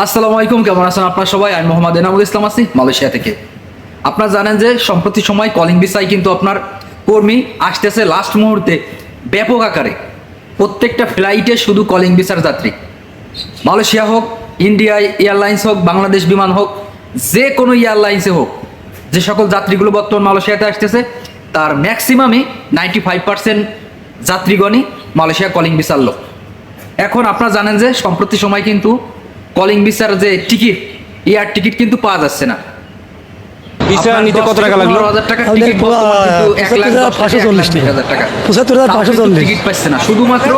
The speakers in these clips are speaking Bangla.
আসসালামু আলাইকুম, কেমন আছেন আপনার সবাই? আমি মোহাম্মদ এনামুল ইসলাম আছি মালয়েশিয়া থেকে। আপনারা জানেন যে সম্প্রতি সময় কলিং ভিসায় কিন্তু আপনার কর্মী আসতেছে লাস্ট মুহূর্তে ব্যাপক আকারে। প্রত্যেকটা ফ্লাইটে শুধু কলিং ভিসার যাত্রী। মালয়েশিয়া হোক ইন্ডিয়া এয়ারলাইন্স হোক বাংলাদেশ বিমান হোক, যে কোনো এয়ারলাইন্সে হোক, যে সকল যাত্রীগুলো বর্তমান মালয়েশিয়াতে আসতেছে, তার ম্যাক্সিমামই নাইনটি ফাইভ পার্সেন্ট যাত্রীগণই মালয়েশিয়া কলিং ভিসার লোক। এখন আপনারা জানেন যে সম্প্রতি সময় কিন্তু কলিং ভিসার যে টিকিট এয়ার টিকিট কিন্তু পাওয়া যাচ্ছে না। ভিসা নিতে কত টাকা লাগল? টাকা টিকিট টাকা। টিকিট পাচ্ছে শুধুমাত্র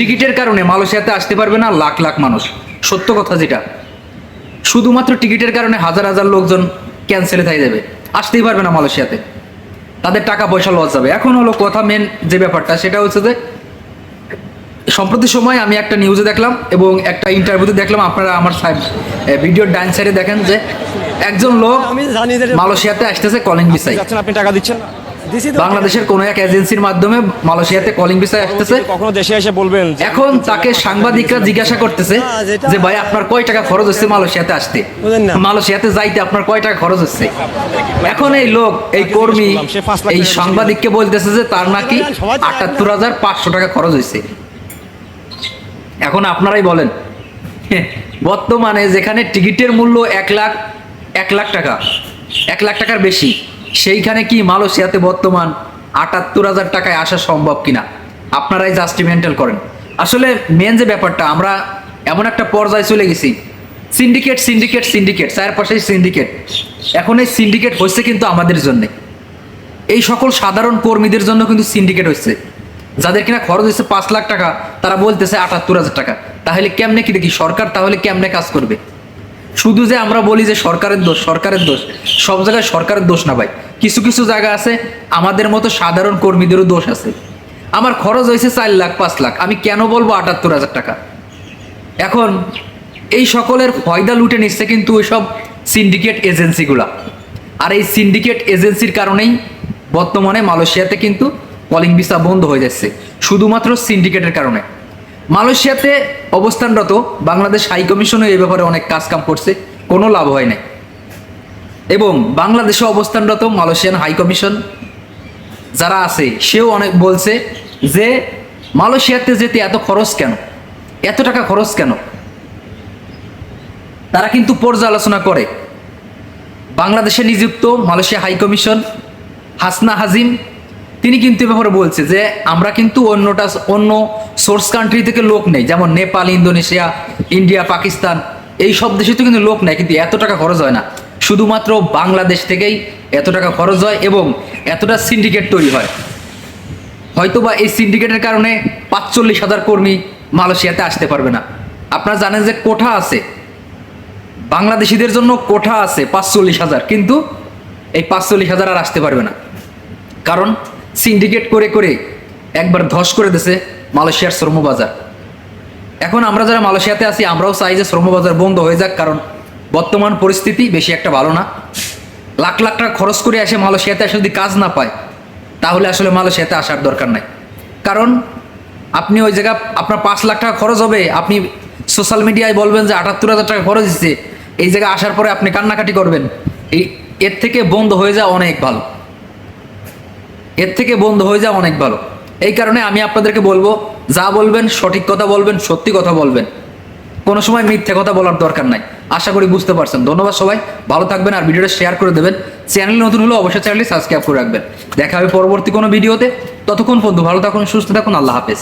টিকিটের কারণে মালয়েশিয়াতে আসতে পারবে না লাখ লাখ মানুষ। সত্য কথা যেটা। শুধুমাত্র টিকিটের কারণে হাজার হাজার লোকজন ক্যান্সেলে থাই যাবে। আসতেই পারবে না মালয়েশিয়াতে। তাদের টাকা পয়সা লস যাবে। এখন হলো কথা মেন যে ব্যাপারটা সেটা হচ্ছে যে সম্প্রতি সময় আমি একটা নিউজে দেখলাম এবং একটা ইন্টারভিউতে দেখলাম আপনারা আমার ভিডিওর ডাইন সাইডে দেখেন যে একজন লোক মালয়েশিয়াতে আসতেছে কলিং ভিসায় আপনি টাকা দিচ্ছেন বাংলাদেশের কোনো এক এজেন্সির মাধ্যমে মালয়েশিয়াতে কলিং ভিসায় আসতেছে। কখনো দেশে এসে বলবেন এখন তাকে সাংবাদিকরা জিজ্ঞাসা করতেছে যে ভাই আপনার কয় টাকা খরচ হচ্ছে মালয়েশিয়াতে আসতে? মালয়েশিয়াতে যাইতে আপনার কয় টাকা খরচ হচ্ছে? এখন এই লোক এই কর্মী এই সাংবাদিককে বলতেছে যে তার নাকি আটাত্তর হাজার পাঁচশো টাকা খরচ হয়েছে। এখন আপনারাই বলেন। বর্তমানে যেখানে টিকিটের মূল্য এক লাখ এক লাখ টাকা, এক লাখ টাকার বেশি, সেইখানে কি মালয়েশিয়াতে বর্তমান আটাত্তর হাজার টাকায় আসা সম্ভব কিনা? আপনারাই জাস্টিমেন্টাল করেন। আসলে মেন যে ব্যাপারটা, আমরা এমন একটা পর্যায়ে চলে গেছি। সিন্ডিকেট সিন্ডিকেট সিন্ডিকেট চারপাশেই সিন্ডিকেট এখন এই সিন্ডিকেট হচ্ছে কিন্তু আমাদের জন্যে। এই সকল সাধারণ কর্মীদের জন্য কিন্তু সিন্ডিকেট হচ্ছে যাদের কিনা খরচ হচ্ছে পাঁচ লাখ টাকা, তারা বলতেছে আটাত্তর হাজার টাকা। তাহলে কেমনে কি দেখি? সরকার তাহলে কেমনে কাজ করবে? শুধু যে আমরা বলি যে সরকারের দোষ সরকারের দোষ, সব জায়গায় সরকারের দোষ না ভাই। কিছু কিছু জায়গা আছে, আমাদের মতো সাধারণ কর্মীদেরও দোষ আছে। আমার খরচ হয়েছে চার লাখ, পাঁচ লাখ। আমি কেন বলব আটাত্তর হাজার টাকা? এখন এই সকলের ফয়দা লুটে নিচ্ছে কিন্তু ওইসব সিন্ডিকেট এজেন্সিগুলা। আর এই সিন্ডিকেট এজেন্সির কারণেই বর্তমানে মালয়েশিয়াতে কিন্তু কলিং ভিসা বন্ধ হয়ে যাচ্ছে, শুধুমাত্র সিন্ডিকেটের কারণে। মালয়েশিয়াতে অবস্থানরত বাংলাদেশ হাই কমিশনও এই ব্যাপারে অনেক কাজ কাম করছে, কোনো লাভ হয় নাই। এবং বাংলাদেশে অবস্থানরত মালয়েশিয়ান হাই কমিশন যারা আছে, সেও অনেক বলছে যে, মালয়েশিয়াতে যেতে এত খরচ কেন? এত টাকা খরচ কেন? তারা কিন্তু পর্যালোচনা করে। বাংলাদেশে নিযুক্ত Malaysia high commission Hasna Hazim তিনি কিন্তু ব্যাপারে বলছে যে আমরা কিন্তু অন্যটা, অন্য সোর্স কান্ট্রি থেকে লোক নেই, যেমন নেপাল, ইন্দোনেশিয়া, ইন্ডিয়া, পাকিস্তান, এই সব দেশে তো কিন্তু লোক নেই, কিন্তু এত টাকা খরচ হয় না। শুধুমাত্র বাংলাদেশ থেকেই এত টাকা খরচ হয় এবং এতটা সিন্ডিকেট তৈরি হয়। হয়তোবা এই সিন্ডিকেটের কারণে পাঁচচল্লিশ হাজার কর্মী মালয়েশিয়াতে আসতে পারবে না। আপনারা জানেন যে কোঠা আছে। বাংলাদেশিদের জন্য কোঠা আছে পাঁচচল্লিশ হাজার, কিন্তু এই পাঁচচল্লিশ হাজার আর আসতে পারবে না। কারণ সিন্ডিকেট করে করে একবার ধস করে দিছে মালয়েশিয়ার শ্রমবাজার। এখন আমরা যারা মালয়েশিয়াতে আছি, আমরাও চাই যে শ্রমবাজার বন্ধ হয়ে যাক, কারণ বর্তমান পরিস্থিতি বেশি একটা ভালো না। লাখ লাখ টাকা খরচ করে আসে মালয়েশিয়াতে এসে যদি কাজ না পায়, তাহলে আসলে মালয়েশিয়াতে আসার দরকার নাই। কারণ আপনি ওই জায়গা, আপনার পাঁচ লাখ টাকা খরচ হবে, আপনি সোশ্যাল মিডিয়ায় বলবেন যে আটাত্তর হাজার টাকা খরচ দিচ্ছে এই জায়গায় আসার পরে আপনি কান্নাকাটি করবেন। এই, এর থেকে বন্ধ হয়ে যাওয়া অনেক ভালো। এর থেকে বন্ধ হয়ে যাওয়া অনেক ভালো। এই কারণে আমি আপনাদেরকে বলব, যা বলবেন, সঠিক কথা বলবেন, সত্যি কথা বলবেন। কোনো সময় মিথ্যে কথা বলার দরকার নাই। আশা করি বুঝতে পারছেন। ধন্যবাদ সবাই। ভালো থাকবেন আর ভিডিওটা শেয়ার করে দেবেন। চ্যানেল নতুন হলে অবশ্যই চ্যানেলটি সাবস্ক্রাইব করে রাখবেন। দেখা হবে পরবর্তী কোনো ভিডিওতে। ততক্ষণ বন্ধু ভালো থাকুন, সুস্থ থাকুন। আল্লাহ হাফেজ।